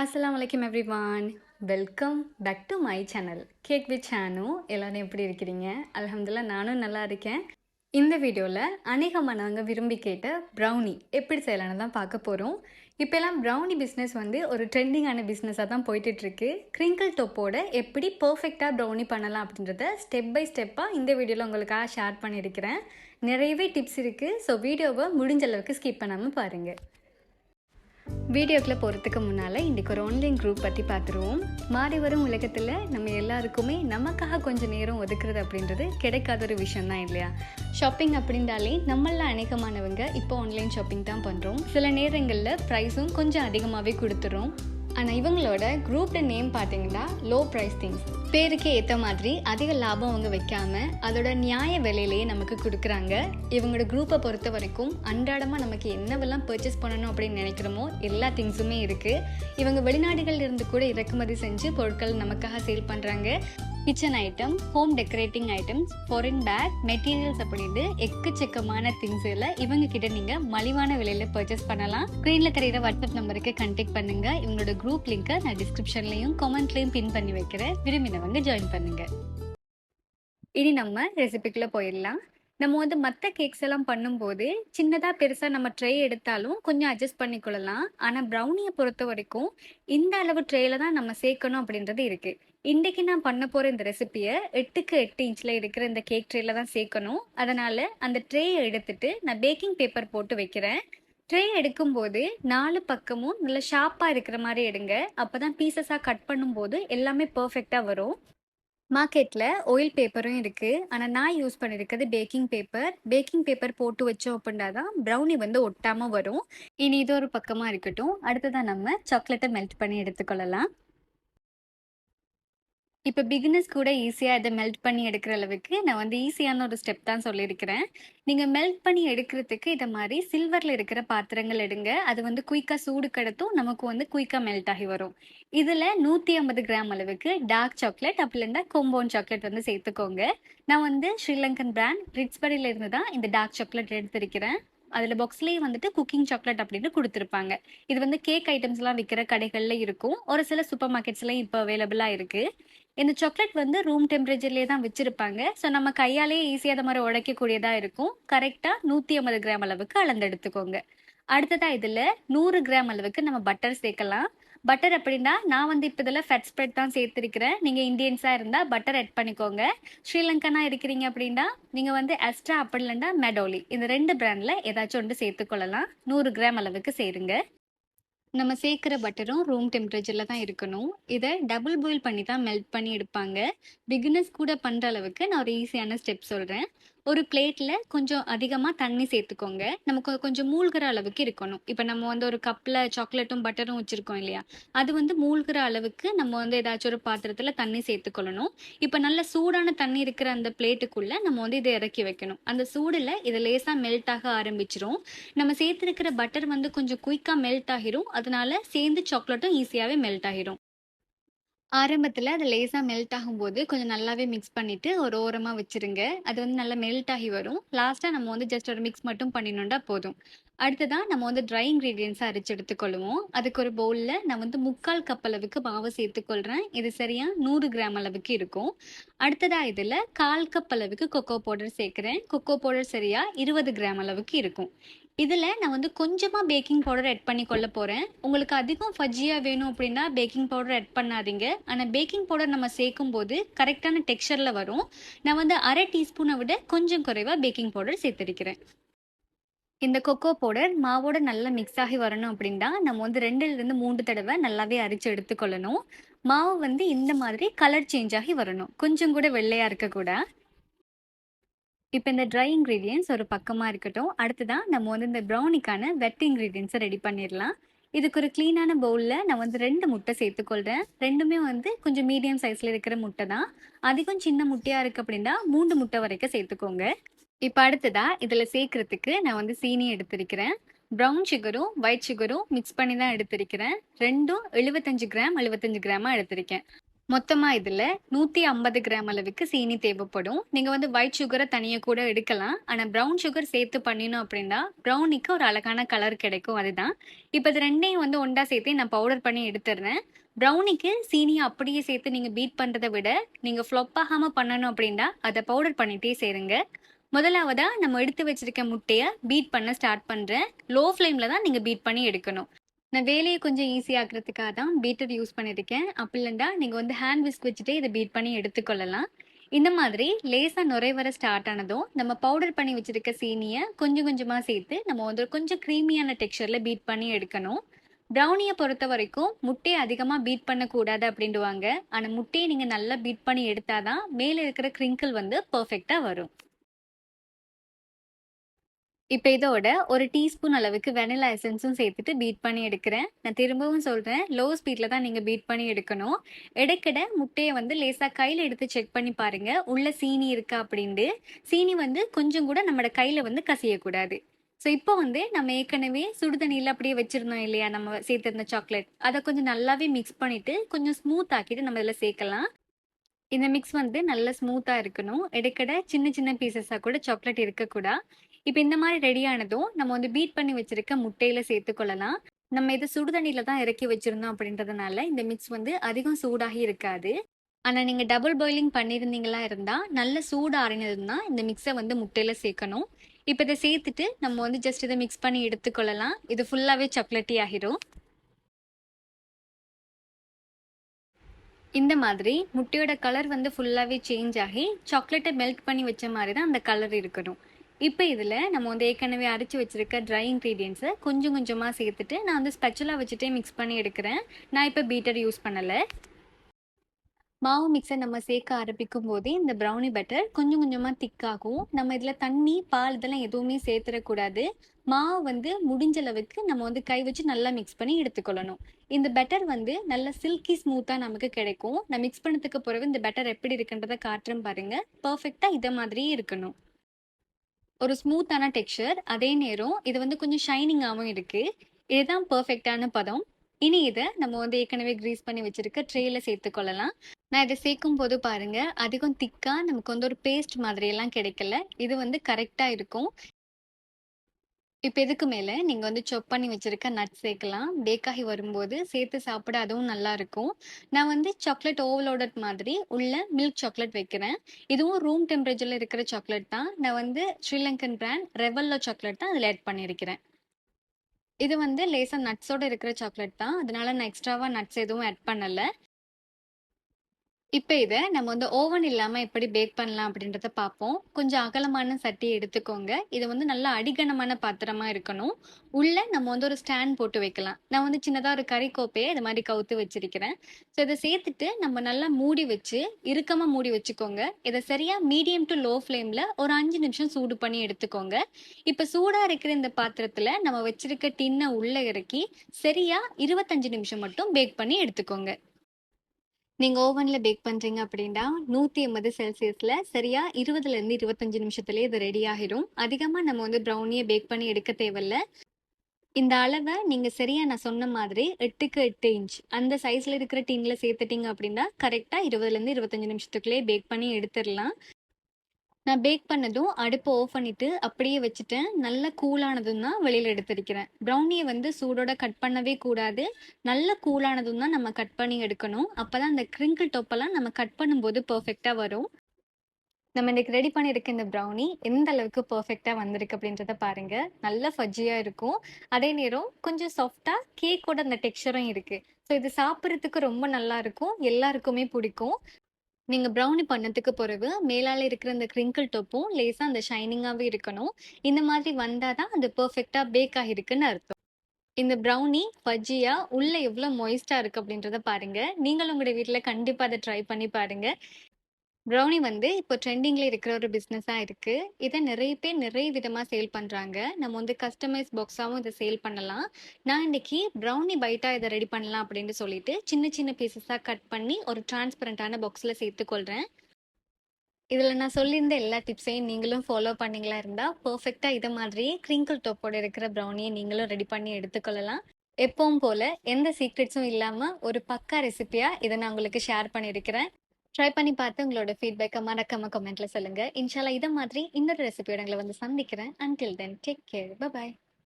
அஸ்லாம் வலைக்கம் everyone welcome back to my channel. Cake with Sanu எல்லோரும் எப்படி இருக்கிறீங்க? அலமதுல்லா நானும் நல்லா இருக்கேன். இந்த வீடியோவில் அநேகமாக நாங்கள் விரும்பி கேட்ட ப்ரௌனி எப்படி செய்யலாம்னு தான் பார்க்க போகிறோம் இப்போல்லாம் ப்ரௌனி பிஸ்னஸ் வந்து ஒரு ட்ரெண்டிங்கான பிஸ்னஸாக தான் போயிட்டுருக்கு க்ரிங்கிள் டொப்போட எப்படி பர்ஃபெக்டாக ப்ரௌனி பண்ணலாம் அப்படின்றத ஸ்டெப் பை ஸ்டெப்பாக இந்த வீடியோவில் உங்களுக்காக ஷேர் பண்ணியிருக்கிறேன். நிறையவே டிப்ஸ் இருக்குது ஸோ வீடியோவை முடிஞ்ச அளவுக்கு ஸ்கிப் பண்ணாமல் பாருங்கள் வீடியோக்குள்ளே போகிறதுக்கு முன்னால் இன்றைக்கி ஒரு ஆன்லைன் குரூப் பற்றி பார்த்துருவோம் மாறி வரும் உலகத்தில் நம்ம எல்லாருக்குமே நமக்காக கொஞ்சம் நேரம் ஒதுக்குறது அப்படின்றது கிடைக்காத ஒரு விஷயம் தான் இல்லையா? ஷாப்பிங் அப்படின்றாலே நம்மளில் அநேகமானவங்க இப்போ ஆன்லைன் ஷாப்பிங் தான் பண்ணுறோம் சில நேரங்களில் ப்ரைஸும் கொஞ்சம் அதிகமாகவே கொடுத்துறோம். ஆனால் இவங்களோட குரூப்ட நேம் பார்த்தீங்கன்னா லோ ப்ரைஸ் திங்ஸ் பேருக்கே ஏற்ற மாதிரி அதிக லாபம் அவங்க வைக்காம அதோட நியாய விலையிலேயே நமக்கு கொடுக்குறாங்க. இவங்களோட குரூப்பை பொறுத்த வரைக்கும் அன்றாடமாக நமக்கு என்னவெல்லாம் பர்ச்சேஸ் பண்ணணும் அப்படின்னு நினைக்கிறோமோ எல்லா திங்ஸுமே இருக்குது இவங்க வெளிநாடுகளில் இருந்து கூட இறக்குமதி செஞ்சு பொருட்கள் நமக்காக சேல் பண்ணுறாங்க kitchen item home decorating items foreign bag materials அப்படின்ட்டு எக்கச்சக்கமான திங்ஸ் இல்லை இவங்க கிட்ட நீங்க மலிவான விலையில பர்ச்சேஸ் பண்ணலாம். ஸ்க்ரீன்ல தெரியுற வாட்ஸ்அப் நம்பருக்கு கான்டாக்ட் பண்ணுங்க. இவங்களோட குரூப் லிங்கை நான் டிஸ்கிரிப்ஷன்லயும் கமெண்ட்லயும் பின் பண்ணி வைக்கிறேன். விரும்பினவங்க ஜாயின் பண்ணுங்க. இனி நம்ம ரெசிபிக்குள்ள போயிடலாம். நம்ம வந்து மற்ற கேக்ஸ் எல்லாம் பண்ணும்போது சின்னதாக பெருசாக நம்ம ட்ரே எடுத்தாலும் கொஞ்சம் அட்ஜஸ்ட் பண்ணிக்கொள்ளலாம். ஆனால் ப்ரௌனியை பொறுத்த வரைக்கும் இந்த அளவு ட்ரேல தான் நம்ம சேர்க்கணும் அப்படின்றது இருக்குது இன்றைக்கி நான் பண்ண போகிற இந்த ரெசிபியை எட்டுக்கு எட்டு இன்ச்சில் இருக்கிற இந்த கேக் ட்ரேல தான் சேர்க்கணும். அதனால் அந்த ட்ரேயை எடுத்துட்டு நான் பேக்கிங் பேப்பர் போட்டு வைக்கிறேன். ட்ரே எடுக்கும்போது நாலு பக்கமும் நல்லா ஷார்ப்பாக இருக்கிற மாதிரி எடுங்க. அப்போ தான் பீசஸாக கட் பண்ணும்போது எல்லாமே பர்ஃபெக்டாக வரும். மார்க்கெட்டில் ஆயில் பேப்பரும் இருக்குது ஆனால் நான் யூஸ் பண்ணியிருக்கிறது பேக்கிங் பேப்பர் பேக்கிங் பேப்பர் போட்டு வச்சோம் அப்படின்னா தான் ப்ரௌனி வந்து ஒட்டாமல் வரும். இனி இது ஒரு பக்கமாக இருக்கட்டும். அடுத்ததான் நம்ம சாக்லேட்டை மெல்ட் பண்ணி எடுத்துக்கொள்ளலாம். இப்போ பிகினர்ஸ் கூட ஈஸியாக இதை மெல்ட் பண்ணி எடுக்கிற அளவுக்கு நான் வந்து ஈஸியான ஒரு ஸ்டெப் தான் சொல்லியிருக்கிறேன். நீங்கள் மெல்ட் பண்ணி எடுக்கிறதுக்கு இதை மாதிரி சில்வரில் இருக்கிற பாத்திரங்கள் எடுங்க. அது வந்து குயிக்காக சூடு கடத்தும் நமக்கு வந்து குயிக்காக மெல்ட் ஆகி வரும். இதில் நூற்றி ஐம்பது கிராம் அளவுக்கு டார்க் சாக்லேட் அப்படி இல்லைன்னா கொம்போன் சாக்லேட் வந்து சேர்த்துக்கோங்க. நான் வந்து ஸ்ரீலங்கன் பிராண்ட் ரிட்ஸ்பரியிலிருந்து தான் இந்த டார்க் சாக்லேட் எடுத்திருக்கிறேன். அதில் பாக்ஸ்லேயே வந்துட்டு குக்கிங் சாக்லேட் அப்படின்னு கொடுத்துருப்பாங்க. இது வந்து கேக் ஐட்டம்ஸ்லாம் விற்கிற கடைகளில் இருக்கும். ஒரு சில சூப்பர் மார்க்கெட்ஸ்லையும் இப்போ அவைலபிளாக இருக்குது இந்த சாக்லேட் வந்து ரூம் டெம்பரேச்சர்லேயே தான் வச்சுருப்பாங்க. ஸோ நம்ம கையாலேயே ஈஸியாக அதை மாதிரி உடைக்கக்கூடியதாக இருக்கும். கரெக்டாக நூற்றி ஐம்பது கிராம் அளவுக்கு அளந்து எடுத்துக்கோங்க அடுத்ததாக இதில் நூறு கிராம் அளவுக்கு நம்ம பட்டர் சேர்க்கலாம். பட்டர் அப்படின்னா நான் வந்து இப்போ இதில் ஃபெட் ஸ்ப்ரெட் தான் சேர்த்துருக்கிறேன். நீங்கள் இந்தியன்ஸாக இருந்தால் பட்டர் ஆட் பண்ணிக்கோங்க. ஸ்ரீலங்கனா இருக்கிறீங்க அப்படின்னா நீங்கள் வந்து எக்ஸ்ட்ரா அப்படி இல்லைன்னா மெடோலி இந்த ரெண்டு பிராண்டில் ஏதாச்சும் ஒன்று சேர்த்துக்கொள்ளலாம் நூறு கிராம் அளவுக்கு சேருங்க. நம்ம சேர்க்குற பட்டரும் ரூம் டெம்பரேச்சரில் தான் இருக்கணும். இதை டபுள் பாயில் பண்ணி தான் மெல்ட் பண்ணி எடுப்பாங்க. பிகினர்ஸ் கூட பண்ணுற அளவுக்கு நான் ஒரு ஈஸியான ஸ்டெப் சொல்கிறேன் ஒரு பிளேட்டில் கொஞ்சம் அதிகமாக தண்ணி சேர்த்துக்கோங்க. நமக்கு கொஞ்சம் மூழ்கிற அளவுக்கு இருக்கணும். இப்போ நம்ம வந்து ஒரு கப்பில் சாக்லேட்டும் பட்டரும் வச்சுருக்கோம் இல்லையா? அது வந்து மூழ்கிற அளவுக்கு நம்ம வந்து ஏதாச்சும் ஒரு பாத்திரத்தில் தண்ணி சேர்த்துக்கொள்ளணும். இப்போ நல்ல சூடான தண்ணி இருக்கிற அந்த பிளேட்டுக்குள்ளே நம்ம வந்து இதை இறக்கி வைக்கணும். அந்த சூடில் இது லேசாக மெல்ட் ஆக ஆரம்பிச்சிரும். நம்ம சேர்த்துருக்கிற பட்டர் வந்து கொஞ்சம் குயிக்காக மெல்ட் ஆகிரும். அதனால சேர்ந்து சாக்லேட்டும் ஈஸியாகவே மெல்ட் ஆகிரும். ஆரம்பத்தில் அது லேசாக மெல்ட் ஆகும்போது கொஞ்சம் நல்லாவே மிக்ஸ் பண்ணிவிட்டு ஒரு ஓரமாக வச்சுருங்க. அது வந்து நல்லா மெல்ட் ஆகி வரும். லாஸ்ட்டாக நம்ம வந்து ஜஸ்ட் ஒரு மிக்ஸ் மட்டும் பண்ணினோண்டா போதும். அடுத்ததான் நம்ம வந்து ட்ரை இன்க்ரீடியன்ஸாக அரைச்சி எடுத்துக்கொள்வோம். அதுக்கு ஒரு பவுலில் நான் வந்து முக்கால் கப் அளவுக்கு மாவு சேர்த்துக்கொள்கிறேன் இது சரியாக நூறு கிராம் அளவுக்கு இருக்கும். அடுத்ததாக இதில் கால் கப் அளவுக்கு கொக்கோ பவுடர் சேர்க்குறேன். கொக்கோ பவுடர் சரியாக இருபது கிராம் அளவுக்கு இருக்கும். இதில் நான் வந்து கொஞ்சமாக பேக்கிங் பவுடர் ஆட் பண்ணி கொள்ள போகிறேன் உங்களுக்கு அதிகம் ஃபஜ்ஜியாக வேணும் அப்படின்னா பேக்கிங் பவுடர் ஆட் பண்ணாதீங்க. ஆனால் பேக்கிங் பவுடர் நம்ம சேர்க்கும் போது கரெக்டான டெக்ஸ்சரில் வரும். நான் வந்து அரை டீஸ்பூனை விட கொஞ்சம் குறைவாக பேக்கிங் பவுடர் சேர்த்துருக்கிறேன். இந்த கொக்கோ பவுடர் மாவோட நல்லா மிக்ஸ் ஆகி வரணும் அப்படின்னா நம்ம வந்து ரெண்டுலேருந்து மூன்று தடவை நல்லாவே அரைச்சி எடுத்துக்கொள்ளணும். மாவு வந்து இந்த மாதிரி கலர் சேஞ்ச் ஆகி வரணும். கொஞ்சம் கூட வெள்ளையாக இருக்கக்கூடாது இப்போ இந்த ட்ரை இன்க்ரீடியன்ஸ் ஒரு பக்கமாக இருக்கட்டும். அடுத்ததான் நம்ம வந்து இந்த ப்ரௌனிக்கான வெட் இன்க்ரீடியன்ஸை ரெடி பண்ணிடலாம் இதுக்கு ஒரு க்ளீனான பவுலில் நான் வந்து ரெண்டு முட்டை சேர்த்துக்கொள்கிறேன் ரெண்டுமே வந்து கொஞ்சம் மீடியம் சைஸில் இருக்கிற முட்டை தான். அதிகம் சின்ன முட்டையாக இருக்குது அப்படின்னா மூன்று முட்டை வரைக்கும் சேர்த்துக்கோங்க. இப்போ அடுத்ததாக இதில் சேர்க்குறதுக்கு நான் வந்து சீனி எடுத்திருக்கிறேன். ப்ரௌன் சுகரும் ஒயிட் சுகரும் மிக்ஸ் பண்ணி தான் எடுத்திருக்கிறேன். ரெண்டும் எழுபத்தஞ்சு கிராம் எழுபத்தஞ்சு கிராமாக எடுத்திருக்கேன். மொத்தமா இதுல 150 கிராம் அளவுக்கு சீனி தேவைப்படும். நீங்க வந்து ஒயிட் சுகரை தனியா கூட எடுக்கலாம். ஆனா ப்ரௌன் சுகர் சேர்த்து பண்ணினோம் அப்படின்னா, ப்ரௌனிக்கு ஒரு அழகான கலர் கிடைக்கும் அதுதான். இப்ப இது ரெண்டையும் வந்து ஒன்றா சேர்த்து நான் பவுடர் பண்ணி எடுத்துடுறேன். ப்ரௌனிக்கு சீனியை அப்படியே சேர்த்து நீங்க பீட் பண்றத விட, நீங்க ஃப்ளப் ஆகாம பண்ணணும் அப்படின்னா, அதை பவுடர் பண்ணிட்டே சேருங்க. முதலாவதா நம்ம எடுத்து வச்சிருக்க முட்டையை பீட் பண்ண ஸ்டார்ட் பண்றேன். லோ ஃப்ளேம்ல தான் நீங்க பீட் பண்ணி எடுக்கணும். நான் வேலையை கொஞ்சம் ஈஸி தான் பீட்டர் யூஸ் பண்ணியிருக்கேன். அப்படி இல்லைண்டா நீங்கள் வந்து ஹேண்ட் விஸ்க் வச்சுட்டே இதை பீட் பண்ணி எடுத்துக்கொள்ளலாம். இந்த மாதிரி லேசாக நுரை வர ஸ்டார்ட் ஆனதும், நம்ம பவுடர் பண்ணி வச்சுருக்க சீனியை கொஞ்சம் கொஞ்சமாக சேர்த்து நம்ம வந்து கொஞ்சம் க்ரீமியான டெக்ஸ்சரில் பீட் பண்ணி எடுக்கணும். ப்ரௌனியை பொறுத்த வரைக்கும் முட்டையை அதிகமாக பீட் பண்ணக்கூடாது அப்படின்டுவாங்க. ஆனால் முட்டையை நீங்கள் நல்லா பீட் பண்ணி எடுத்தால் தான் மேலே இருக்கிற க்ரிங்கிள் வந்து பர்ஃபெக்டாக வரும். இப்ப இதோட ஒரு டீஸ்பூன் அளவுக்கு வெனிலா எசன்ஸும் சேர்த்துட்டு பீட் பண்ணி எடுக்கிறேன். நான் திரும்பவும் சொல்றேன், லோ ஸ்பீட்ல தான் நீங்க பீட் பண்ணி எடுக்கணும். இடைக்கிட முட்டையை வந்து லேசா கையில எடுத்து செக் பண்ணி பாருங்க. உள்ள சீனி இருக்கா அப்படின்ட்டு. சீனி வந்து கொஞ்சம் கூட நம்மளோட கையில வந்து கசியக்கூடாது. ஸோ இப்போ வந்து நம்ம ஏற்கனவே சுடு அப்படியே வச்சிருந்தோம் இல்லையா? நம்ம சேர்த்துருந்த சாக்லேட். அதை கொஞ்சம் நல்லாவே மிக்ஸ் பண்ணிட்டு, கொஞ்சம் ஸ்மூத் ஆக்கிட்டு நம்ம இதில் சேர்க்கலாம். இந்த மிக்ஸ் வந்து நல்லா ஸ்மூத்தாக இருக்கணும். இடைக்கடை சின்ன சின்ன பீசஸாக கூட சாக்லேட் இருக்கக்கூடாது இப்போ இந்த மாதிரி ரெடி ஆனதும், நம்ம வந்து பீட் பண்ணி வச்சிருக்க முட்டையில சேர்த்துக்கொள்ளலாம். நம்ம இதை சுடு தான் இறக்கி வச்சிருந்தோம் அப்படின்றதுனால, இந்த மிக்ஸ் வந்து அதிகம் சூடாகி இருக்காது. ஆனால் நீங்கள் டபுள் பாயிலிங் பண்ணியிருந்தீங்களா இருந்தால் நல்ல சூடு ஆறினதும் தான் இந்த மிக்ஸை வந்து முட்டையில சேர்க்கணும். இப்போ இதை சேர்த்துட்டு நம்ம வந்து ஜஸ்ட் இதை மிக்ஸ் பண்ணி எடுத்துக்கொள்ளலாம். இது ஃபுல்லாகவே சாக்லேட்டி ஆகிரும். இந்த மாதிரி முட்டையோட கலர் வந்து ஃபுல்லாகவே சேஞ்ச் ஆகி, சாக்லேட்டை மெல்ட் பண்ணி வச்ச மாதிரி தான் அந்த கலர் இருக்கணும். இப்போ இதில் நம்ம வந்து ஏற்கனவே அரைச்சி வச்சிருக்க ட்ரை இன்க்ரீடியன்ஸை கொஞ்சம் கொஞ்சமாக சேர்த்துட்டு, நான் வந்து ஸ்பெஷலாக வச்சுட்டே மிக்ஸ் பண்ணி எடுக்கிறேன். நான் இப்போ பீட்டர் யூஸ் பண்ணலை மாவு மிக்ஸை நம்ம சேர்க்க ஆரம்பிக்கும் போதே, இந்த ப்ரௌனி பட்டர் கொஞ்சம் கொஞ்சமாக திக் ஆகும். நம்ம இதில் தண்ணி, பால் இதெல்லாம் எதுவுமே சேர்த்துடக்கூடாது மாவு வந்து முடிஞ்ச அளவுக்கு நம்ம வந்து கை வச்சு நல்லா மிக்ஸ் பண்ணி எடுத்துக்கொள்ளணும். இந்த பெட்டர் வந்து நல்லா சில்கி ஸ்மூத்தாக நமக்கு கிடைக்கும். நான் மிக்ஸ் பண்ணதுக்கு பிறகு இந்த பெட்டர் எப்படி இருக்குன்றத காட்டுறேன் பாருங்கள் பர்ஃபெக்டாக இதை மாதிரியே இருக்கணும். ஒரு ஸ்மூத்தான டெக்ஸ்சர். அதே நேரம் இது வந்து கொஞ்சம் ஷைனிங்காகவும் இருக்கு. இதுதான் பெர்ஃபெக்ட்டான பதம். இனி இதை நம்ம வந்து ஏற்கனவே கிரீஸ் பண்ணி வச்சிருக்க ட்ரேல சேர்த்துக்கொள்ளலாம். நான் இதை சேர்க்கும் போது பாருங்க, அதிகம் திக்கா நமக்கு வந்து ஒரு பேஸ்ட் மாதிரியெல்லாம் கிடைக்கல. இது வந்து கரெக்டாக இருக்கும். இப்ப இதுக்கு மேல நீங்க வந்து சாப் பண்ணி வச்சிருக்க நட் சேர்க்கலாம். பேக் ஆகி வரும்போது சேர்த்து சாப்பிட அதுவும் நல்லா இருக்கும். நான் வந்து சாக்லேட் ஓவர்லோடட் மாதிரி உள்ள மில்க் சாக்லேட் வைக்கிறேன். இதுவும் ரூம் டெம்பரேச்சர்ல இருக்கிற சாக்லேட் தான். நான் வந்து ஸ்ரீலங்கன் பிராண்ட் ரெவல்லோ சாக்லேட் தான் அதில் ஆட் பண்ணியிருக்கிறேன். இது வந்து லேசா நட்ஸோட இருக்கிற சாக்லேட் தான். அதனால நான் எக்ஸ்ட்ராவா நட்ஸ் எதுவும் ஆட் பண்ணல. இப்போ இதை நம்ம வந்து ஓவன் இல்லாமல் எப்படி பேக் பண்ணலாம் அப்படின்றத பார்ப்போம். கொஞ்சம் அகலமான சட்டியை எடுத்துக்கோங்க. இது வந்து நல்லா அடிகனமான பாத்திரமா இருக்கணும். உள்ளே நம்ம வந்து ஒரு ஸ்டாண்ட் போட்டு வைக்கலாம். நான் வந்து சின்னதாக ஒரு கறி கோப்பைய இது மாதிரி கவுத்து வச்சிருக்கிறேன். ஸோ இதை சேர்த்துட்டு நம்ம நல்லா மூடி வச்சு, இறுக்கமாக மூடி வச்சுக்கோங்க. இதை சரியாக மீடியம் டு லோ ஃப்ளேமில் ஒரு அஞ்சு நிமிஷம் சூடு பண்ணி எடுத்துக்கோங்க. இப்போ சூடாக இருக்கிற இந்த பாத்திரத்தில் நம்ம வச்சிருக்க டின்னை உள்ளே இறக்கி, சரியாக இருபத்தஞ்சு நிமிஷம் மட்டும் பேக் பண்ணி எடுத்துக்கோங்க. நீங்க ஓவன்ல பேக் பண்றீங்க அப்படின்னா, 180 செல்சியஸ்ல சரியா 20லேருந்து 25 நிமிஷத்திலேயே இது ரெடி ஆகிரும். அதிகமா நம்ம வந்து ப்ரௌனியை பேக் பண்ணி எடுக்க தேவையில்ல. இந்த அளவை நீங்க சரியா நான் சொன்ன மாதிரி 8க்கு 8 இன்ச் அந்த சைஸ்ல இருக்கிற டின்ல சேர்த்துட்டீங்க அப்படின்னா, கரெக்டாக இருபதுலேருந்து இருபத்தஞ்சு நிமிஷத்துக்குள்ளேயே பேக் பண்ணி எடுத்துடலாம் நான் பேக் பண்ணதும் அடுப்பை ஆஃப் பண்ணிட்டு அப்படியே வச்சுட்டேன். நல்லா கூலானதும் தான் வெளியில எடுத்திருக்கிறேன். ப்ரௌனியை வந்து சூடோட கட் பண்ணவே கூடாது. நல்ல கூலானதும் தான் நம்ம கட் பண்ணி எடுக்கணும். அப்பதான் அந்த கிரிங்கிள் டொப்பெல்லாம் நம்ம கட் பண்ணும்போது பெர்ஃபெக்ட்டா வரும். நம்ம இன்னைக்கு ரெடி பண்ணியிருக்க இந்த ப்ரௌனி எந்த அளவுக்கு பர்ஃபெக்டாக வந்திருக்கு அப்படின்றத பாருங்க. நல்ல ஃபஜ்ஜியாக இருக்கும். அதே நேரம் கொஞ்சம் சாஃப்டாக கேக்கோட அந்த டெக்ஸ்சரும் இருக்குது ஸோ இது சாப்பிட்றதுக்கு ரொம்ப நல்லா இருக்கும். எல்லாருக்குமே பிடிக்கும். நீங்க ப்ரௌனி பண்ணதுக்கு பிறகு மேலால இருக்கிற அந்த கிரிங்கிள் டொப்பும் லேசா அந்த ஷைனிங்காவே இருக்கணும். இந்த மாதிரி வந்தாதான் அது பெர்ஃபெக்டா பேக் ஆகிருக்குன்னு அர்த்தம். இந்த ப்ரௌனி ஃபஜ்ஜியா உள்ள எவ்வளவு மொய்ஸ்டா இருக்கு அப்படின்றத பாருங்க. நீங்களும் உங்களுடைய வீட்டுல கண்டிப்பா அதை ட்ரை பண்ணி பாருங்க. ப்ரௌனி வந்து இப்போ ட்ரெண்டிங்கில் இருக்கிற ஒரு பிஸ்னஸாக இருக்குது இதை நிறைய பேர் நிறைய விதமாக சேல் பண்ணுறாங்க நம்ம வந்து கஸ்டமைஸ் பாக்ஸாகவும் இதை சேல் பண்ணலாம். நான் இன்றைக்கி ப்ரௌனி பைட்டாக இதை ரெடி பண்ணலாம் அப்படின்னு சொல்லிட்டு, சின்ன சின்ன பீசஸாக கட் பண்ணி ஒரு டிரான்ஸ்பரண்ட்டான பாக்ஸில் சேர்த்துக்கொள்கிறேன் இதில் நான் சொல்லியிருந்த எல்லா டிப்ஸையும் நீங்களும் ஃபாலோ பண்ணீங்களா இருந்தால் பர்ஃபெக்டாக இதை மாதிரியே கிரிங்கிள் டோப்போடு இருக்கிற ப்ரௌனியை நீங்களும் ரெடி பண்ணி எடுத்துக்கொள்ளலாம். எப்பவும் போல எந்த சீக்ரெட்ஸும் இல்லாமல் ஒரு பக்கா ரெசிபியாக இதை நான் உங்களுக்கு ஷேர் பண்ணியிருக்கிறேன் ட்ரை பண்ணி பார்த்து உங்களோட ஃபீட்பேக்கை மறக்காம கமெண்ட்ல சொல்லுங்க. இன்ஷால்லா இதை மாதிரி இன்னொரு ரெசிபியோட உங்களை வந்து சந்திக்கிறேன். Until then take care bye